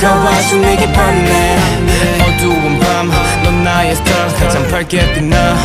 다가와서 내게 반해 어두운 밤넌 나의 스타 가장 밝게 빛나.